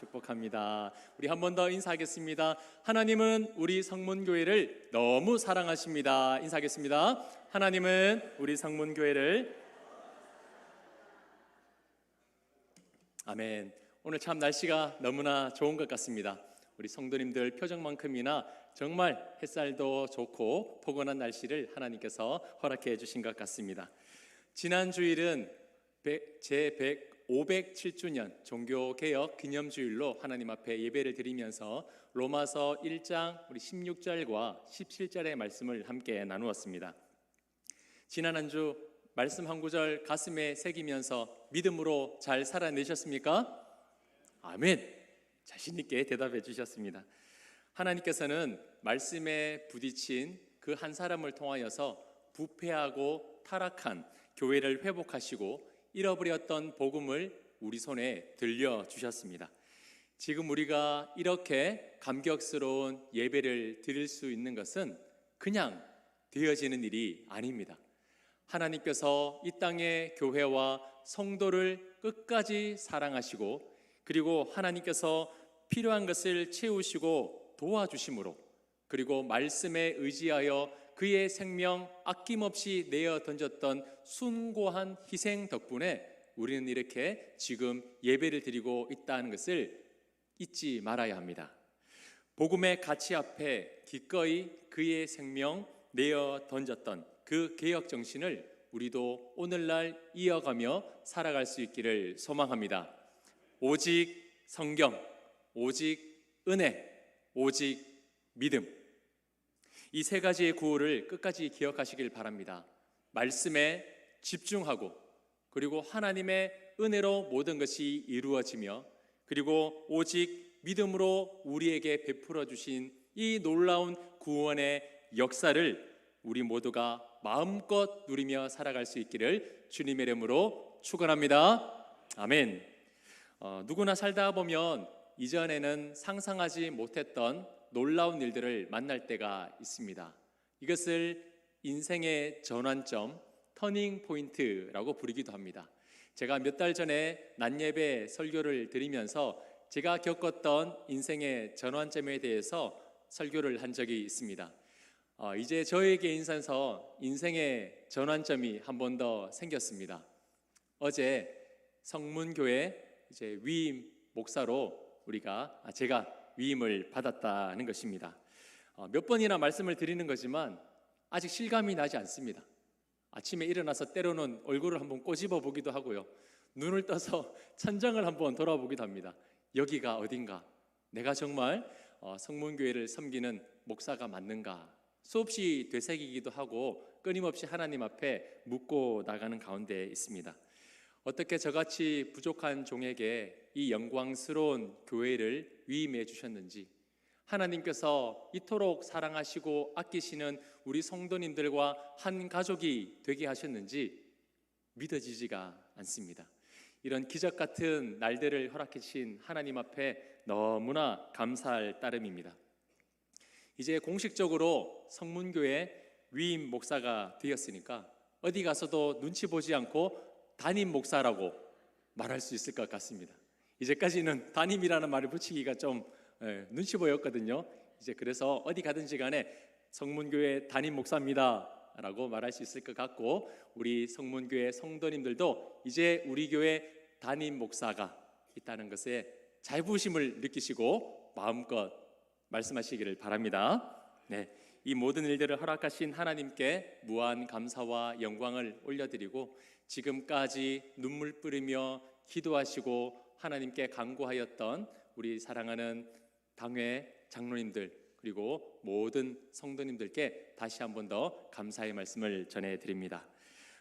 축복합니다. 우리 한 번 더 인사하겠습니다. 하나님은 우리 성문교회를 너무 사랑하십니다. 인사하겠습니다. 하나님은 우리 성문교회를 아멘. 오늘 참 날씨가 너무나 좋은 것 같습니다. 우리 성도님들 표정만큼이나 정말 햇살도 좋고 포근한 날씨를 하나님께서 허락해 주신 것 같습니다. 지난 주일은 제 507주년 종교개혁 기념주일로 하나님 앞에 예배를 드리면서 로마서 1장 우리 16절과 17절의 말씀을 함께 나누었습니다. 지난 한 주 말씀 한 구절 가슴에 새기면서 믿음으로 잘 살아내셨습니까? 아멘. 자신 있게 대답해 주셨습니다. 하나님께서는 말씀에 부딪힌 그 한 사람을 통하여서 부패하고 타락한 교회를 회복하시고 잃어버렸던 복음을 우리 손에 들려 주셨습니다. 지금 우리가 이렇게 감격스러운 예배를 드릴 수 있는 것은 그냥 되어지는 일이 아닙니다. 하나님께서 이 땅의 교회와 성도를 끝까지 사랑하시고 그리고 하나님께서 필요한 것을 채우시고 도와주심으로 그리고 말씀에 의지하여 그의 생명 아낌없이 내어 던졌던 숭고한 희생 덕분에 우리는 이렇게 지금 예배를 드리고 있다는 것을 잊지 말아야 합니다. 복음의 가치 앞에 기꺼이 그의 생명 내어 던졌던 그 개혁 정신을 우리도 오늘날 이어가며 살아갈 수 있기를 소망합니다. 오직 성경, 오직 은혜, 오직 믿음. 이 세 가지의 구호를 끝까지 기억하시길 바랍니다. 말씀에 집중하고 그리고 하나님의 은혜로 모든 것이 이루어지며 그리고 오직 믿음으로 우리에게 베풀어 주신 이 놀라운 구원의 역사를 우리 모두가 마음껏 누리며 살아갈 수 있기를 주님의 이름으로 축원합니다. 아멘. 어, 누구나 살다 보면 이전에는 상상하지 못했던 놀라운 일들을 만날 때가 있습니다. 이것을 인생의 전환점, 터닝 포인트라고 부르기도 합니다. 제가 몇 달 전에 낮예배 설교를 드리면서 제가 겪었던 인생의 전환점에 대해서 설교를 한 적이 있습니다. 어, 이제 저에게 인산서 인생의 전환점이 한 번 더 생겼습니다. 어제 성문교회 이제 위임 목사로 우리가 아, 제가 위임을 받았다는 것입니다. 어, 몇 번이나 말씀을 드리는 거지만 아직 실감이 나지 않습니다. 아침에 일어나서 때로는 얼굴을 한번 꼬집어 보기도 하고요. 눈을 떠서 천장을 한번 돌아보기도 합니다. 여기가 어딘가? 내가 정말 어, 성문교회를 섬기는 목사가 맞는가? 수없이 되새기기도 하고 끊임없이 하나님 앞에 묻고 나가는 가운데 있습니다. 어떻게 저같이 부족한 종에게 이 영광스러운 교회를 위임해 주셨는지 하나님께서 이토록 사랑하시고 아끼시는 우리 성도님들과 한 가족이 되게 하셨는지 믿어지지가 않습니다. 이런 기적 같은 날들을 허락해 주신 하나님 앞에 너무나 감사할 따름입니다. 이제 공식적으로 성문교회 위임 목사가 되었으니까 어디 가서도 눈치 보지 않고 담임 목사라고 말할 수 있을 것 같습니다. 이제까지는 담임이라는 말을 붙이기가 좀 예, 눈치 보였거든요. 이제 그래서 어디 가든지 간에 성문교회 담임 목사입니다 라고 말할 수 있을 것 같고 우리 성문교회 성도님들도 이제 우리 교회 담임 목사가 있다는 것에 자부심을 느끼시고 마음껏 말씀하시기를 바랍니다. 네. 이 모든 일들을 허락하신 하나님께 무한 감사와 영광을 올려드리고 지금까지 눈물 뿌리며 기도하시고 하나님께 간구하였던 우리 사랑하는 당회 장로님들 그리고 모든 성도님들께 다시 한 번 더 감사의 말씀을 전해 드립니다.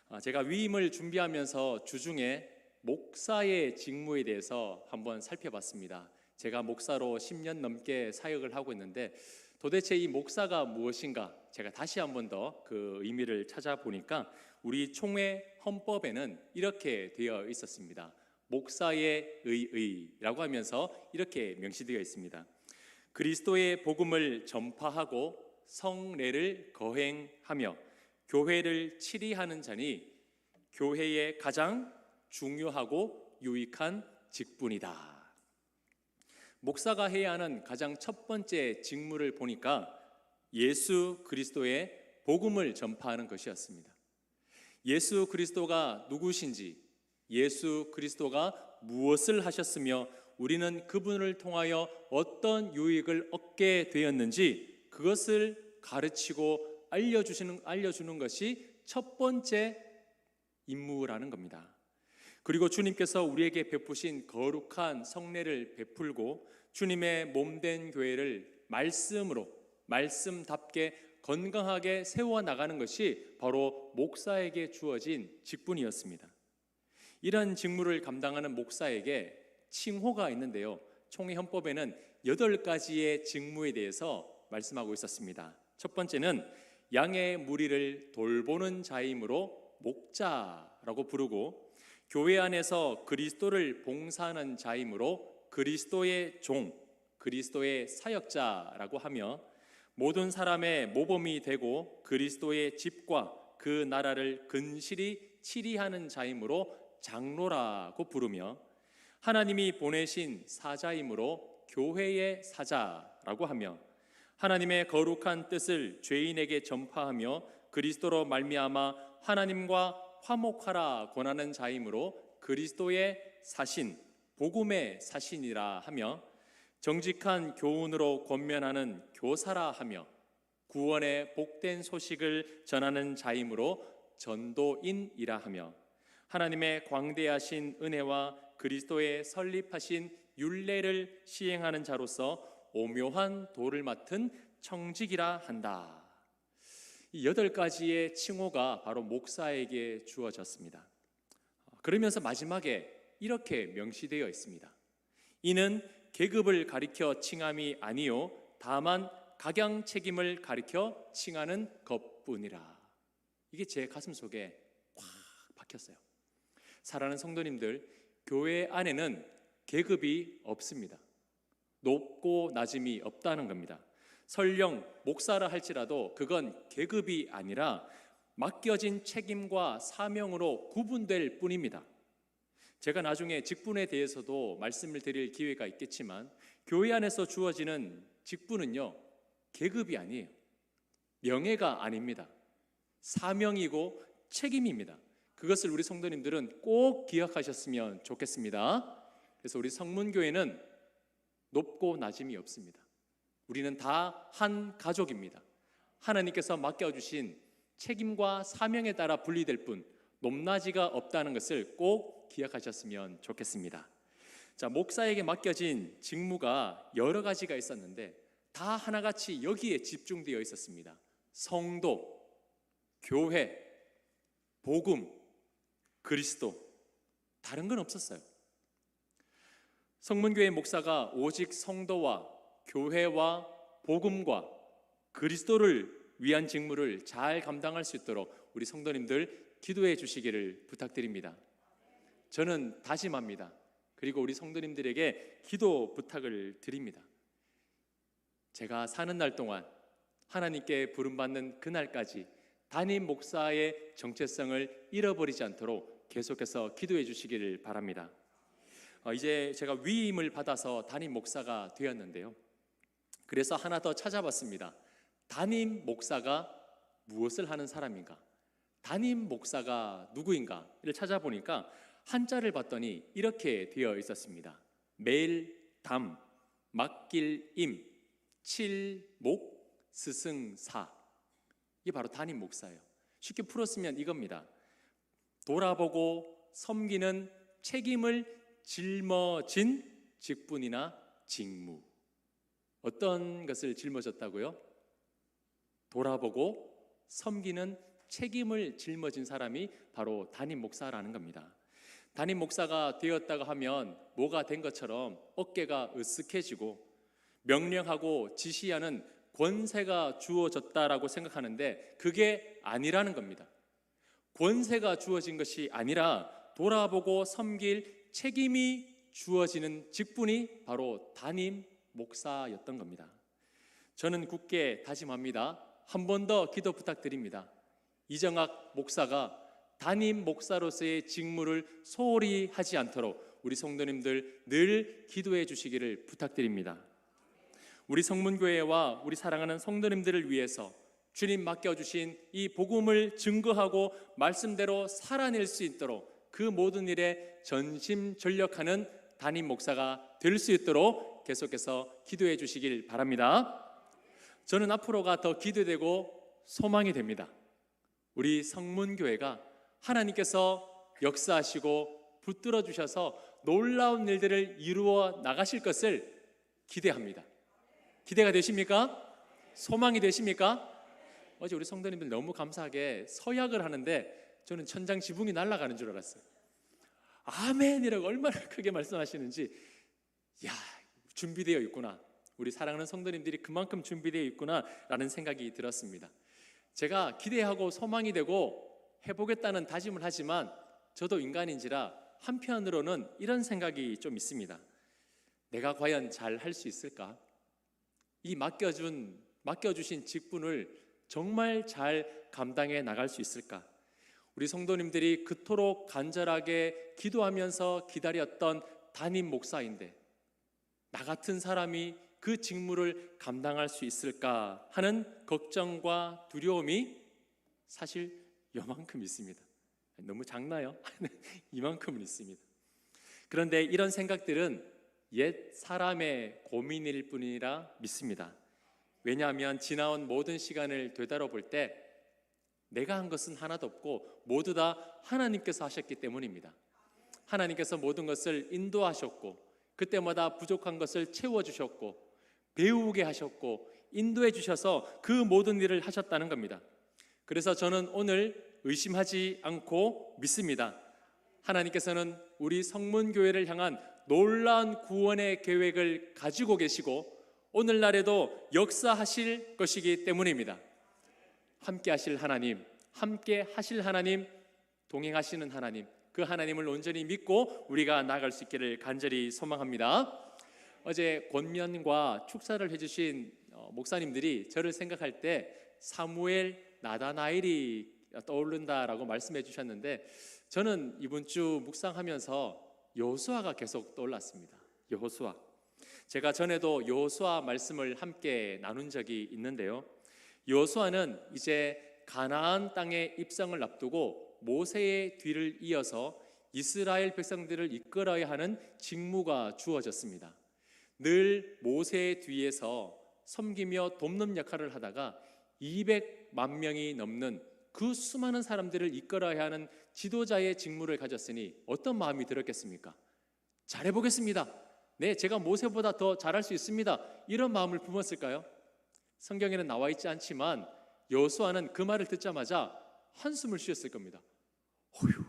아, 제가 위임을 준비하면서 주중에 목사의 직무에 대해서 한번 살펴봤습니다. 제가 목사로 10년 넘게 사역을 하고 있는데 도대체 이 목사가 무엇인가 제가 다시 한 번 더 그 의미를 찾아보니까 우리 총회 헌법에는 이렇게 되어 있었습니다. 목사의 의의라고 하면서 이렇게 명시되어 있습니다. 그리스도의 복음을 전파하고 성례를 거행하며 교회를 치리하는 자니 교회의 가장 중요하고 유익한 직분이다. 목사가 해야 하는 가장 첫 번째 직무를 보니까 예수 그리스도의 복음을 전파하는 것이었습니다. 예수 그리스도가 누구신지, 예수 그리스도가 무엇을 하셨으며 우리는 그분을 통하여 어떤 유익을 얻게 되었는지 그것을 가르치고 알려주시는 알려주는 것이 첫 번째 임무라는 겁니다. 그리고 주님께서 우리에게 베푸신 거룩한 성례를 베풀고 주님의 몸된 교회를 말씀으로 말씀답게 건강하게 세워 나가는 것이 바로 목사에게 주어진 직분이었습니다. 이런 직무를 감당하는 목사에게 칭호가 있는데요. 총회 헌법에는 여덟 가지의 직무에 대해서 말씀하고 있었습니다. 첫 번째는 양의 무리를 돌보는 자이므로 목자라고 부르고 교회 안에서 그리스도를 봉사하는 자이므로 그리스도의 종, 그리스도의 사역자라고 하며 모든 사람의 모범이 되고 그리스도의 집과 그 나라를 근실히 치리하는 자이므로 장로라고 부르며 하나님이 보내신 사자이므로 교회의 사자라고 하며 하나님의 거룩한 뜻을 죄인에게 전파하며 그리스도로 말미암아 하나님과 화목하라 권하는 자이므로 그리스도의 사신 복음의 사신이라 하며 정직한 교훈으로 권면하는 교사라 하며 구원의 복된 소식을 전하는 자이므로 전도인이라 하며 하나님의 광대하신 은혜와 그리스도의 설립하신 율례를 시행하는 자로서 오묘한 도를 맡은 청직이라 한다. 이 여덟 가지의 칭호가 바로 목사에게 주어졌습니다. 그러면서 마지막에 이렇게 명시되어 있습니다. 이는 계급을 가리켜 칭함이 아니요 다만 각양 책임을 가리켜 칭하는 것뿐이라. 이게 제 가슴 속에 꽉 박혔어요. 사랑하는 성도님들, 교회 안에는 계급이 없습니다. 높고 낮음이 없다는 겁니다. 설령 목사라 할지라도 그건 계급이 아니라 맡겨진 책임과 사명으로 구분될 뿐입니다. 제가 나중에 직분에 대해서도 말씀을 드릴 기회가 있겠지만 교회 안에서 주어지는 직분은요 계급이 아니에요. 명예가 아닙니다. 사명이고 책임입니다. 그것을 우리 성도님들은 꼭 기억하셨으면 좋겠습니다. 그래서 우리 성문교회는 높고 낮음이 없습니다. 우리는 다 한 가족입니다. 하나님께서 맡겨주신 책임과 사명에 따라 분리될 뿐 높낮이가 없다는 것을 꼭 기억하셨으면 좋겠습니다. 자, 목사에게 맡겨진 직무가 여러 가지가 있었는데 다 하나같이 여기에 집중되어 있었습니다. 성도, 교회, 복음, 그리스도 다른 건 없었어요. 성문교회 목사가 오직 성도와 교회와 복음과 그리스도를 위한 직무를 잘 감당할 수 있도록 우리 성도님들 기도해 주시기를 부탁드립니다. 저는 다짐합니다. 그리고 우리 성도님들에게 기도 부탁을 드립니다. 제가 사는 날 동안 하나님께 부름받는 그날까지 담임 목사의 정체성을 잃어버리지 않도록 계속해서 기도해 주시기를 바랍니다. 어, 이제 제가 위임을 받아서 담임 목사가 되었는데요. 그래서 하나 더 찾아봤습니다. 담임 목사가 무엇을 하는 사람인가? 담임 목사가 누구인가를 찾아보니까 한자를 봤더니 이렇게 되어 있었습니다. 매일 담, 맡길 임, 칠, 목, 스승, 사. 이게 바로 담임 목사예요. 쉽게 풀었으면 이겁니다. 돌아보고 섬기는 책임을 짊어진 직분이나 직무. 어떤 것을 짊어졌다고요? 돌아보고 섬기는 책임을 짊어진 사람이 바로 담임 목사라는 겁니다. 담임 목사가 되었다고 하면 뭐가 된 것처럼 어깨가 으쓱해지고 명령하고 지시하는 권세가 주어졌다라고 생각하는데 그게 아니라는 겁니다. 권세가 주어진 것이 아니라 돌아보고 섬길 책임이 주어지는 직분이 바로 담임 목사였던 겁니다. 저는 굳게 다짐합니다. 한 번 더 기도 부탁드립니다. 이정학 목사가 담임 목사로서의 직무를 소홀히 하지 않도록 우리 성도님들 늘 기도해 주시기를 부탁드립니다. 우리 성문교회와 우리 사랑하는 성도님들을 위해서 주님 맡겨주신 이 복음을 증거하고 말씀대로 살아낼 수 있도록 그 모든 일에 전심전력하는 담임 목사가 될 수 있도록 계속해서 기도해 주시길 바랍니다. 저는 앞으로가 더 기대되고 소망이 됩니다. 우리 성문교회가 하나님께서 역사하시고 붙들어 주셔서 놀라운 일들을 이루어 나가실 것을 기대합니다. 기대가 되십니까? 소망이 되십니까? 어제 우리 성도님들 너무 감사하게 서약을 하는데 저는 천장 지붕이 날아가는 줄 알았어요. 아멘이라고 얼마나 크게 말씀하시는지 야 준비되어 있구나. 우리 사랑하는 성도님들이 그만큼 준비되어 있구나라는 생각이 들었습니다. 제가 기대하고 소망이 되고 해보겠다는 다짐을 하지만 저도 인간인지라 한편으로는 이런 생각이 좀 있습니다. 내가 과연 잘 할 수 있을까? 이 맡겨준 맡겨주신 직분을 정말 잘 감당해 나갈 수 있을까? 우리 성도님들이 그토록 간절하게 기도하면서 기다렸던 담임 목사인데 나 같은 사람이 그 직무를 감당할 수 있을까 하는 걱정과 두려움이 사실 요만큼 있습니다. 너무 작나요? 이만큼은 있습니다. 그런데 이런 생각들은 옛 사람의 고민일 뿐이라 믿습니다. 왜냐하면 지나온 모든 시간을 되돌아볼 때 내가 한 것은 하나도 없고 모두 다 하나님께서 하셨기 때문입니다. 하나님께서 모든 것을 인도하셨고 그때마다 부족한 것을 채워 주셨고 배우게 하셨고 인도해 주셔서 그 모든 일을 하셨다는 겁니다. 그래서 저는 오늘 의심하지 않고 믿습니다. 하나님께서는 우리 성문교회를 향한 놀라운 구원의 계획을 가지고 계시고 오늘날에도 역사하실 것이기 때문입니다. 함께 하실 하나님, 함께 하실 하나님, 동행하시는 하나님, 그 하나님을 온전히 믿고 우리가 나아갈 수 있기를 간절히 소망합니다. 어제 권면과 축사를 해주신 어, 목사님들이 저를 생각할 때 사무엘 나다나엘이 떠오른다라고 말씀해 주셨는데 저는 이번 주 묵상하면서 여호수아가 계속 떠올랐습니다. 여호수아. 제가 전에도 여호수아 말씀을 함께 나눈 적이 있는데요. 여호수아는 이제 가나안 땅에 입성을 앞두고 모세의 뒤를 이어서 이스라엘 백성들을 이끌어야 하는 직무가 주어졌습니다. 늘 모세의 뒤에서 섬기며 돕는 역할을 하다가 200만 명이 넘는 그 수많은 사람들을 이끌어야 하는 지도자의 직무를 가졌으니 어떤 마음이 들었겠습니까? 잘해보겠습니다. 네, 제가 모세보다 더 잘할 수 있습니다. 이런 마음을 품었을까요? 성경에는 나와 있지 않지만 여호수아는 그 말을 듣자마자 한숨을 쉬었을 겁니다. 어휴,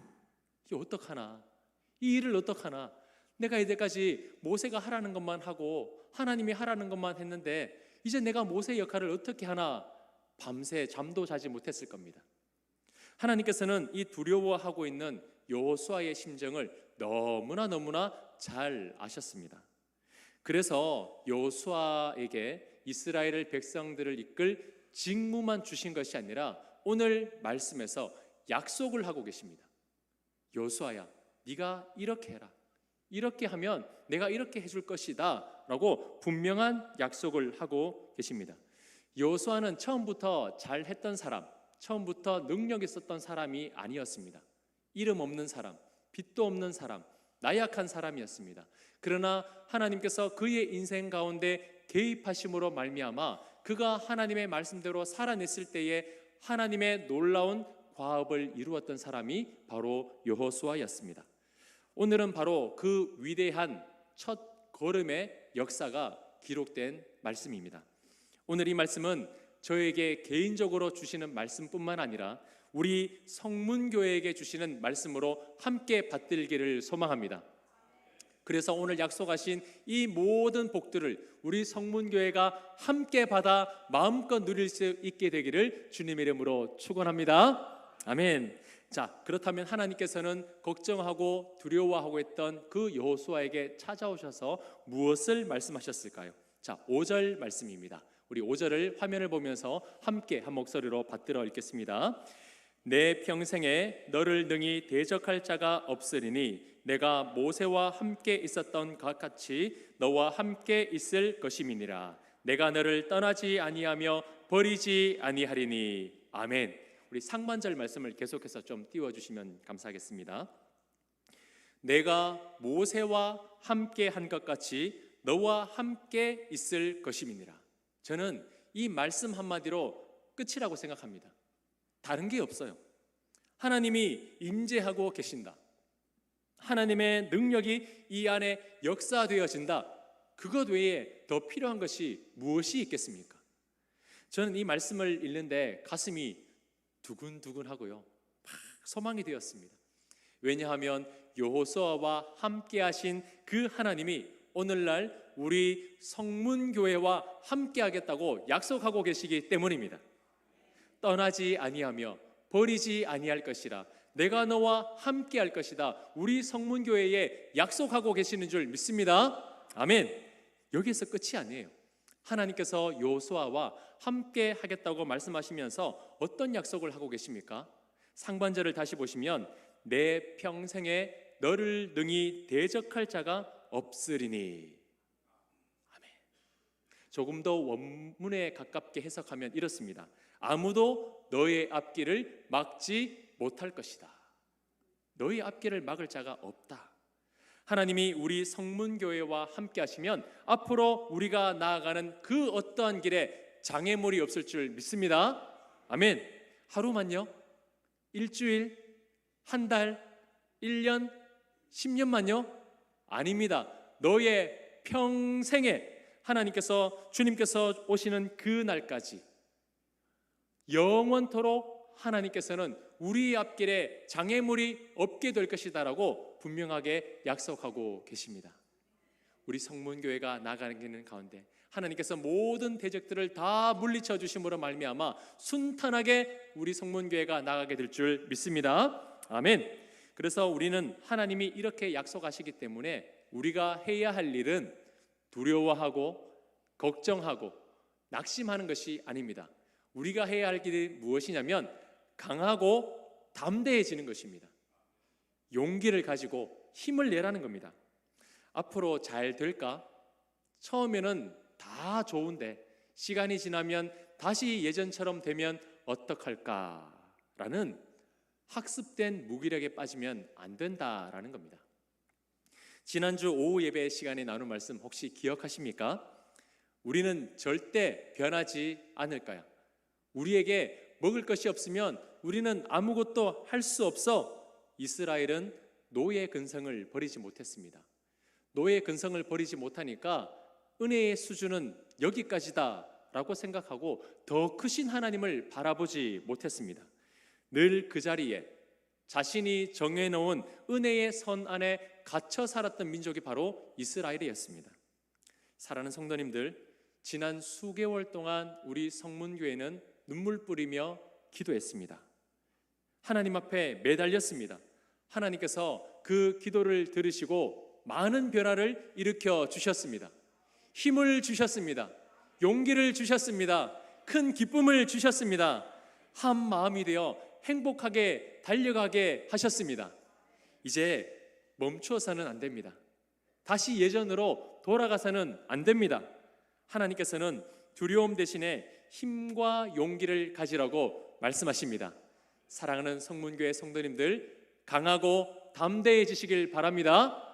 이 어떡하나? 이 일을 어떡하나? 내가 이때까지 모세가 하라는 것만 하고 하나님이 하라는 것만 했는데 이제 내가 모세 역할을 어떻게 하나? 밤새 잠도 자지 못했을 겁니다. 하나님께서는 이 두려워하고 있는 여호수아의 심정을 너무나 너무나 잘 아셨습니다. 그래서 여호수아에게 이스라엘 백성들을 이끌 직무만 주신 것이 아니라 오늘 말씀에서 약속을 하고 계십니다. 여호수아야, 네가 이렇게 해라. 이렇게 하면 내가 이렇게 해줄 것이다라고 분명한 약속을 하고 계십니다. 여호수아는 처음부터 잘했던 사람, 처음부터 능력 있었던 사람이 아니었습니다. 이름 없는 사람, 빛도 없는 사람, 나약한 사람이었습니다. 그러나 하나님께서 그의 인생 가운데 개입하심으로 말미암아 그가 하나님의 말씀대로 살아냈을 때에 하나님의 놀라운 과업을 이루었던 사람이 바로 여호수아였습니다. 오늘은 바로 그 위대한 첫 걸음의 역사가 기록된 말씀입니다. 오늘 이 말씀은 저에게 개인적으로 주시는 말씀뿐만 아니라 우리 성문교회에게 주시는 말씀으로 함께 받들기를 소망합니다. 그래서 오늘 약속하신 이 모든 복들을 우리 성문교회가 함께 받아 마음껏 누릴 수 있게 되기를 주님의 이름으로 축원합니다. 아멘. 자, 그렇다면 하나님께서는 걱정하고 두려워하고 있던 그 여호수아에게 찾아오셔서 무엇을 말씀하셨을까요? 자, 5절 말씀입니다. 우리 5절을 화면을 보면서 함께 한 목소리로 받들어 읽겠습니다. 내 평생에 너를 능히 대적할 자가 없으리니 내가 모세와 함께 있었던 것 같이 너와 함께 있을 것임이니라 내가 너를 떠나지 아니하며 버리지 아니하리니 아멘. 우리 상반절 말씀을 계속해서 좀 띄워 주시면 감사하겠습니다. 내가 모세와 함께 한 것 같이 너와 함께 있을 것임이니라. 저는 이 말씀 한마디로 끝이라고 생각합니다. 다른 게 없어요. 하나님이 임재하고 계신다. 하나님의 능력이 이 안에 역사되어진다. 그것 외에 더 필요한 것이 무엇이 있겠습니까? 저는 이 말씀을 읽는데 가슴이 두근두근하고요. 막 소망이 되었습니다. 왜냐하면 여호수아와 함께 하신 그 하나님이 오늘날 우리 성문교회와 함께 하겠다고 약속하고 계시기 때문입니다. 떠나지 아니하며 버리지 아니할 것이라 내가 너와 함께 할 것이다. 우리 성문교회에 약속하고 계시는 줄 믿습니다. 아멘. 여기서 끝이 아니에요. 하나님께서 요수아와 함께 하겠다고 말씀하시면서 어떤 약속을 하고 계십니까? 상반절을 다시 보시면 내 평생에 너를 능히 대적할 자가 없으리니 아멘. 조금 더 원문에 가깝게 해석하면 이렇습니다. 아무도 너의 앞길을 막지 못할 것이다. 너의 앞길을 막을 자가 없다. 하나님이 우리 성문교회와 함께 하시면 앞으로 우리가 나아가는 그 어떠한 길에 장애물이 없을 줄 믿습니다. 아멘. 하루만요? 일주일? 한 달? 1년? 10년만요? 아닙니다. 너의 평생에 하나님께서 주님께서 오시는 그 날까지 영원토록 하나님께서는 우리 앞길에 장애물이 없게 될 것이다라고 분명하게 약속하고 계십니다. 우리 성문교회가 나가는 가운데 하나님께서 모든 대적들을 다 물리쳐 주심으로 말미암아 순탄하게 우리 성문교회가 나가게 될 줄 믿습니다. 아멘. 그래서 우리는 하나님이 이렇게 약속하시기 때문에 우리가 해야 할 일은 두려워하고 걱정하고 낙심하는 것이 아닙니다. 우리가 해야 할 길이 무엇이냐면 강하고 담대해지는 것입니다. 용기를 가지고 힘을 내라는 겁니다. 앞으로 잘 될까? 처음에는 다 좋은데 시간이 지나면 다시 예전처럼 되면 어떡할까라는 학습된 무기력에 빠지면 안 된다라는 겁니다. 지난주 오후 예배 시간에 나눈 말씀 혹시 기억하십니까? 우리는 절대 변하지 않을까요? 우리에게 먹을 것이 없으면 우리는 아무것도 할 수 없어 이스라엘은 노예 근성을 버리지 못했습니다. 노예 근성을 버리지 못하니까 은혜의 수준은 여기까지다라고 생각하고 더 크신 하나님을 바라보지 못했습니다. 늘 그 자리에 자신이 정해놓은 은혜의 선 안에 갇혀 살았던 민족이 바로 이스라엘이었습니다. 사랑하는 성도님들, 지난 수개월 동안 우리 성문교회는 눈물 뿌리며 기도했습니다. 하나님 앞에 매달렸습니다. 하나님께서 그 기도를 들으시고 많은 변화를 일으켜 주셨습니다. 힘을 주셨습니다. 용기를 주셨습니다. 큰 기쁨을 주셨습니다. 한 마음이 되어 행복하게 달려가게 하셨습니다. 이제 멈추어서는 안 됩니다. 다시 예전으로 돌아가서는 안 됩니다. 하나님께서는 두려움 대신에 힘과 용기를 가지라고 말씀하십니다. 사랑하는 성문교회 성도님들 강하고 담대해지시길 바랍니다.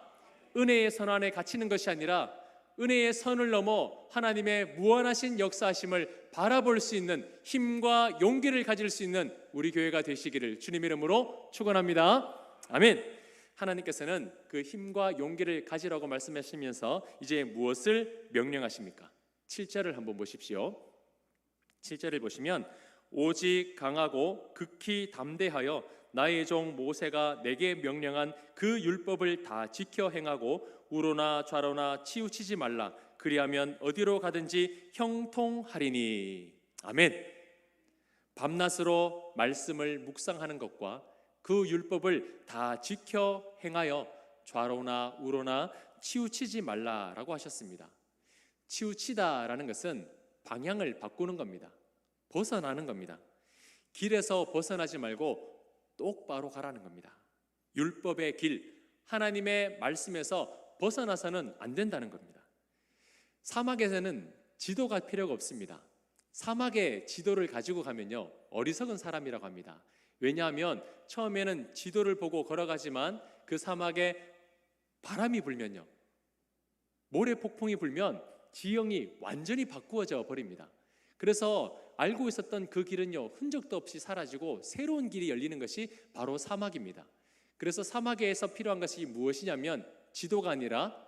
은혜의 선 안에 갇히는 것이 아니라 은혜의 선을 넘어 하나님의 무한하신 역사하심을 바라볼 수 있는 힘과 용기를 가질 수 있는 우리 교회가 되시기를 주님 이름으로 축원합니다. 아멘. 하나님께서는 그 힘과 용기를 가지라고 말씀하시면서 이제 무엇을 명령하십니까? 7절을 한번 보십시오. 7절을 보시면 오직 강하고 극히 담대하여 나의 종 모세가 내게 명령한 그 율법을 다 지켜 행하고 우로나 좌로나 치우치지 말라 그리하면 어디로 가든지 형통하리니 아멘. 밤낮으로 말씀을 묵상하는 것과 그 율법을 다 지켜 행하여 좌로나 우로나 치우치지 말라라고 하셨습니다. 치우치다라는 것은 방향을 바꾸는 겁니다. 벗어나는 겁니다. 길에서 벗어나지 말고 똑바로 가라는 겁니다. 율법의 길, 하나님의 말씀에서 벗어나서는 안 된다는 겁니다. 사막에서는 지도가 필요가 없습니다. 사막에 지도를 가지고 가면요, 어리석은 사람이라고 합니다. 왜냐하면 처음에는 지도를 보고 걸어가지만 그 사막에 바람이 불면요, 모래 폭풍이 불면 지형이 완전히 바꾸어져 버립니다. 그래서 알고 있었던 그 길은요 흔적도 없이 사라지고 새로운 길이 열리는 것이 바로 사막입니다. 그래서 사막에서 필요한 것이 무엇이냐면 지도가 아니라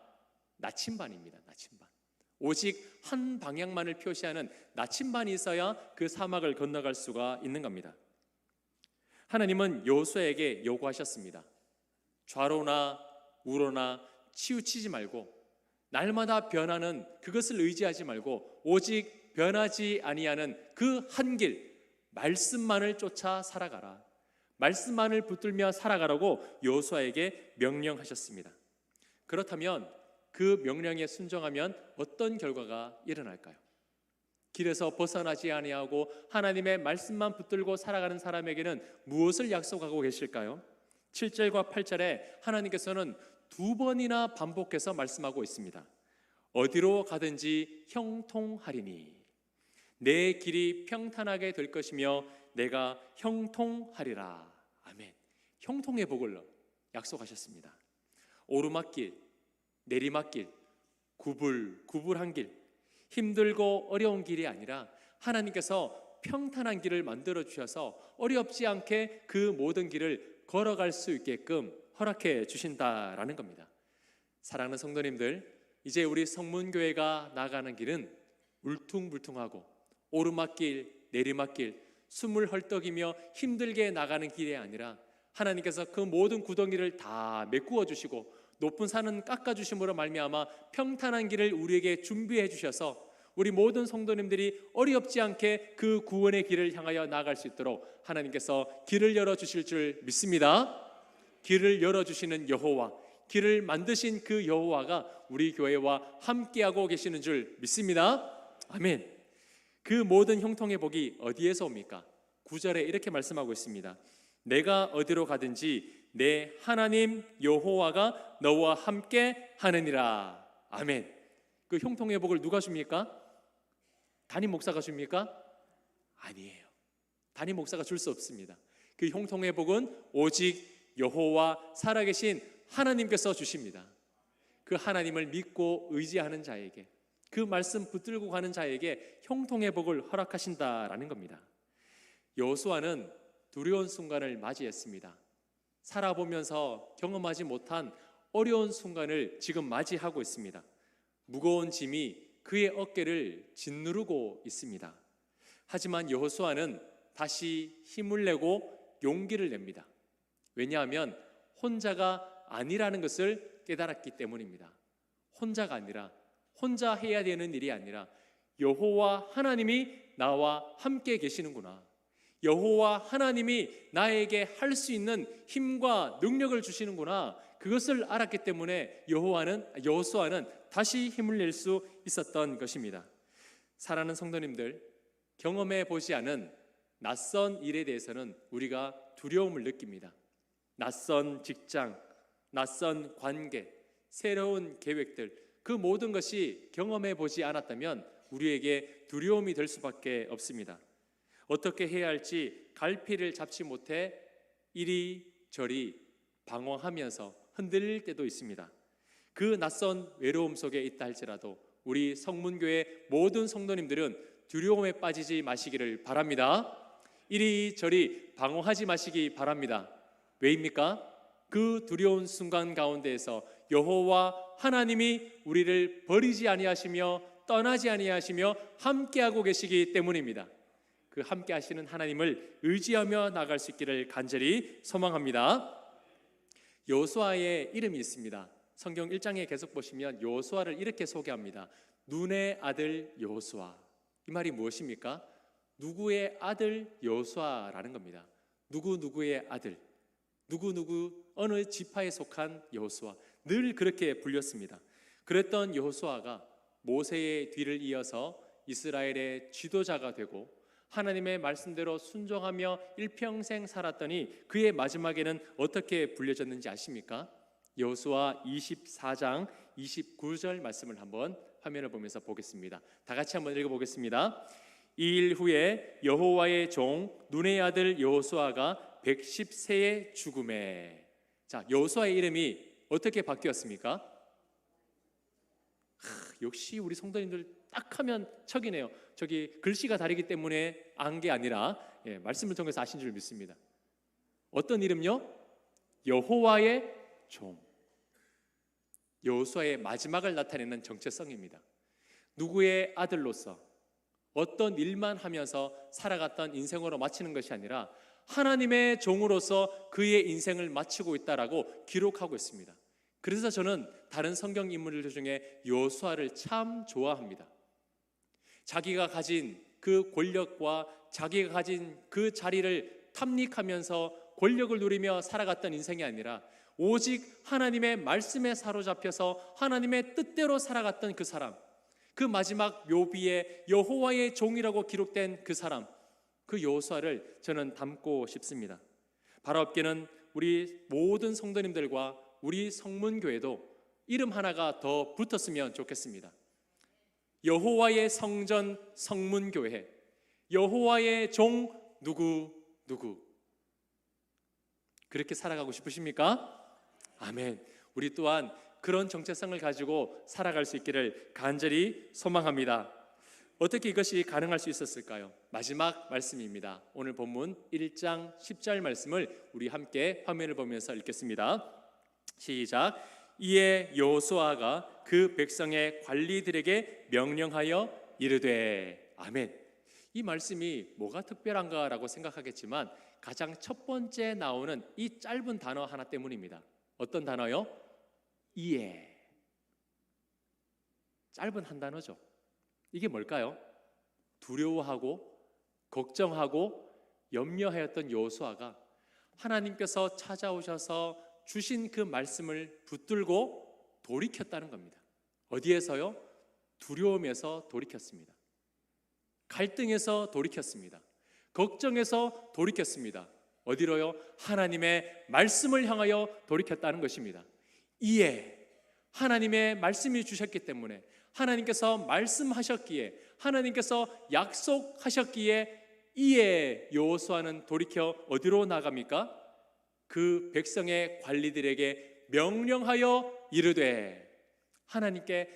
나침반입니다. 나침반. 오직 한 방향만을 표시하는 나침반이 있어야 그 사막을 건너갈 수가 있는 겁니다. 하나님은 요수에게 요구하셨습니다. 좌로나 우로나 치우치지 말고 날마다 변하는 그것을 의지하지 말고 오직 변하지 아니하는 그 한 길 말씀만을 쫓아 살아가라. 말씀만을 붙들며 살아가라고 요수아에게 명령하셨습니다. 그렇다면 그 명령에 순종하면 어떤 결과가 일어날까요? 길에서 벗어나지 아니하고 하나님의 말씀만 붙들고 살아가는 사람에게는 무엇을 약속하고 계실까요? 7절과 8절에 하나님께서는 두 번이나 반복해서 말씀하고 있습니다. 어디로 가든지 형통하리니 내 길이 평탄하게 될 것이며 내가 형통하리라. 아멘. 형통의 복을 약속하셨습니다. 오르막길, 내리막길, 구불, 구불한 길, 힘들고 어려운 길이 아니라 하나님께서 평탄한 길을 만들어 주셔서 어렵지 않게 그 모든 길을 걸어갈 수 있게끔 허락해 주신다라는 겁니다. 사랑하는 성도님들, 이제 우리 성문교회가 나가는 길은 울퉁불퉁하고 오르막길, 내리막길, 숨을 헐떡이며 힘들게 나가는 길이 아니라 하나님께서 그 모든 구덩이를 다 메꾸어 주시고 높은 산은 깎아 주심으로 말미암아 평탄한 길을 우리에게 준비해 주셔서 우리 모든 성도님들이 어렵지 않게 그 구원의 길을 향하여 나아갈 수 있도록 하나님께서 길을 열어 주실 줄 믿습니다. 길을 열어 주시는 여호와, 길을 만드신 그 여호와가 우리 교회와 함께하고 계시는 줄 믿습니다. 아멘. 그 모든 형통의 복이 어디에서 옵니까? 9절에 이렇게 말씀하고 있습니다. 내가 어디로 가든지 내 하나님 여호와가 너와 함께 하느니라. 아멘. 그 형통의 복을 누가 줍니까? 담임 목사가 줍니까? 아니에요. 담임 목사가 줄 수 없습니다. 그 형통의 복은 오직 여호와 살아계신 하나님께서 주십니다. 그 하나님을 믿고 의지하는 자에게 그 말씀 붙들고 가는 자에게 형통의 복을 허락하신다라는 겁니다. 여호수아는 두려운 순간을 맞이했습니다. 살아보면서 경험하지 못한 어려운 순간을 지금 맞이하고 있습니다. 무거운 짐이 그의 어깨를 짓누르고 있습니다. 하지만 여호수아는 다시 힘을 내고 용기를 냅니다. 왜냐하면 혼자가 아니라는 것을 깨달았기 때문입니다. 혼자가 아니라 혼자 해야 되는 일이 아니라 여호와 하나님이 나와 함께 계시는구나. 여호와 하나님이 나에게 할 수 있는 힘과 능력을 주시는구나. 그것을 알았기 때문에 여호와는 여호수아는 다시 힘을 낼 수 있었던 것입니다. 사랑하는 성도님들, 경험해 보지 않은 낯선 일에 대해서는 우리가 두려움을 느낍니다. 낯선 직장, 낯선 관계, 새로운 계획들, 그 모든 것이 경험해 보지 않았다면 우리에게 두려움이 될 수밖에 없습니다. 어떻게 해야 할지 갈피를 잡지 못해 이리저리 방황하면서 흔들릴 때도 있습니다. 그 낯선 외로움 속에 있다 할지라도 우리 성문교회 모든 성도님들은 두려움에 빠지지 마시기를 바랍니다. 이리저리 방황하지 마시기 바랍니다. 왜입니까? 그 두려운 순간 가운데에서 여호와 하나님이 우리를 버리지 아니하시며 떠나지 아니하시며 함께하고 계시기 때문입니다. 그 함께 하시는 하나님을 의지하며 나갈 수 있기를 간절히 소망합니다. 여호수아의 이름이 있습니다. 성경 1장에 계속 보시면 여호수아를 이렇게 소개합니다. 눈의 아들 여호수아. 이 말이 무엇입니까? 누구의 아들 여호수아라는 겁니다. 누구 누구의 아들. 누구 누구 어느 지파에 속한 여호수아. 늘 그렇게 불렸습니다. 그랬던 여호수아가 모세의 뒤를 이어서 이스라엘의 지도자가 되고 하나님의 말씀대로 순종하며 일평생 살았더니 그의 마지막에는 어떻게 불려졌는지 아십니까? 여호수아 24장 29절 말씀을 한번 화면을 보면서 보겠습니다. 다 같이 한번 읽어 보겠습니다. 이일 후에 여호와의 종 눈의 아들 여호수아가 110세의 죽음에 자, 여호수아의 이름이 어떻게 바뀌었습니까? 하, 역시 우리 성도님들 딱 하면 척이네요. 저기 글씨가 다르기 때문에 안 게 아니라 예, 말씀을 통해서 아신 줄 믿습니다. 어떤 이름요? 여호와의 종. 여호수아의 마지막을 나타내는 정체성입니다. 누구의 아들로서 어떤 일만 하면서 살아갔던 인생으로 마치는 것이 아니라 하나님의 종으로서 그의 인생을 마치고 있다라고 기록하고 있습니다. 그래서 저는 다른 성경 인물들 중에 여호수아를 참 좋아합니다. 자기가 가진 그 권력과 자기가 가진 그 자리를 탐닉하면서 권력을 누리며 살아갔던 인생이 아니라 오직 하나님의 말씀에 사로잡혀서 하나님의 뜻대로 살아갔던 그 사람, 그 마지막 묘비에 여호와의 종이라고 기록된 그 사람, 그 여호수아를 저는 담고 싶습니다. 바로 앞에는 우리 모든 성도님들과 우리 성문교회도 이름 하나가 더 붙었으면 좋겠습니다. 여호와의 성전 성문교회, 여호와의 종 누구 누구 그렇게 살아가고 싶으십니까? 아멘. 우리 또한 그런 정체성을 가지고 살아갈 수 있기를 간절히 소망합니다. 어떻게 이것이 가능할 수 있었을까요? 마지막 말씀입니다. 오늘 본문 1장 10절 말씀을 우리 함께 화면을 보면서 읽겠습니다. 시작. 이에 여호수아가 그 백성의 관리들에게 명령하여 이르되 아멘. 이 말씀이 뭐가 특별한가라고 생각하겠지만 가장 첫 번째 나오는 이 짧은 단어 하나 때문입니다. 어떤 단어요? 이에. 짧은 한 단어죠. 이게 뭘까요? 두려워하고 걱정하고 염려하였던 여호수아가 하나님께서 찾아오셔서 주신 그 말씀을 붙들고 돌이켰다는 겁니다. 어디에서요? 두려움에서 돌이켰습니다. 갈등에서 돌이켰습니다. 걱정에서 돌이켰습니다. 어디로요? 하나님의 말씀을 향하여 돌이켰다는 것입니다. 이에 하나님의 말씀이 주셨기 때문에 하나님께서 말씀하셨기에 하나님께서 약속하셨기에 이에 여호수아는 돌이켜 어디로 나갑니까? 그 백성의 관리들에게 명령하여 이르되 하나님께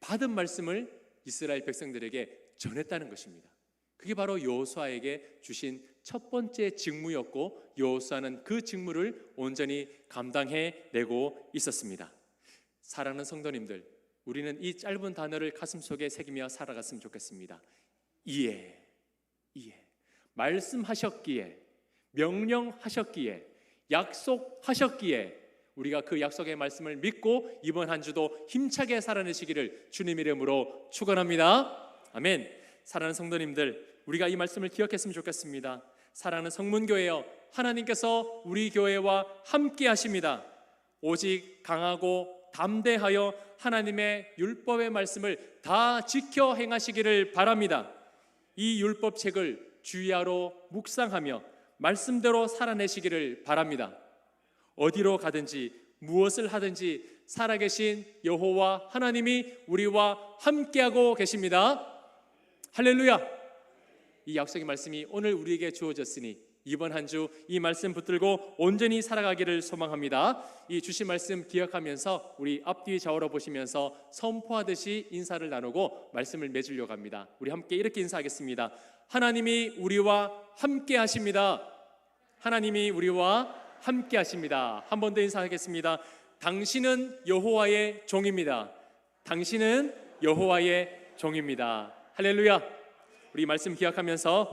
받은 말씀을 이스라엘 백성들에게 전했다는 것입니다. 그게 바로 여호수아에게 주신 첫 번째 직무였고 여호수아는 그 직무를 온전히 감당해 내고 있었습니다. 사랑하는 성도님들, 우리는 이 짧은 단어를 가슴 속에 새기며 살아갔으면 좋겠습니다. 이해, 이해. 말씀하셨기에, 명령하셨기에, 약속하셨기에 우리가 그 약속의 말씀을 믿고 이번 한 주도 힘차게 살아내시기를 주님 이름으로 축원합니다. 아멘. 사랑하는 성도님들, 우리가 이 말씀을 기억했으면 좋겠습니다. 사랑하는 성문교회여, 하나님께서 우리 교회와 함께 하십니다. 오직 강하고 담대하여 하나님의 율법의 말씀을 다 지켜 행하시기를 바랍니다. 이 율법책을 주야로 묵상하며 말씀대로 살아내시기를 바랍니다. 어디로 가든지 무엇을 하든지 살아계신 여호와 하나님이 우리와 함께하고 계십니다. 할렐루야! 이 약속의 말씀이 오늘 우리에게 주어졌으니 이번 한 주 이 말씀 붙들고 온전히 살아가기를 소망합니다. 이 주신 말씀 기억하면서 우리 앞뒤 좌우로 보시면서 선포하듯이 인사를 나누고 말씀을 맺으려고 합니다. 우리 함께 이렇게 인사하겠습니다. 하나님이 우리와 함께 하십니다. 하나님이 우리와 함께 하십니다. 한 번 더 인사하겠습니다. 당신은 여호와의 종입니다. 당신은 여호와의 종입니다. 할렐루야. 우리 말씀 기억하면서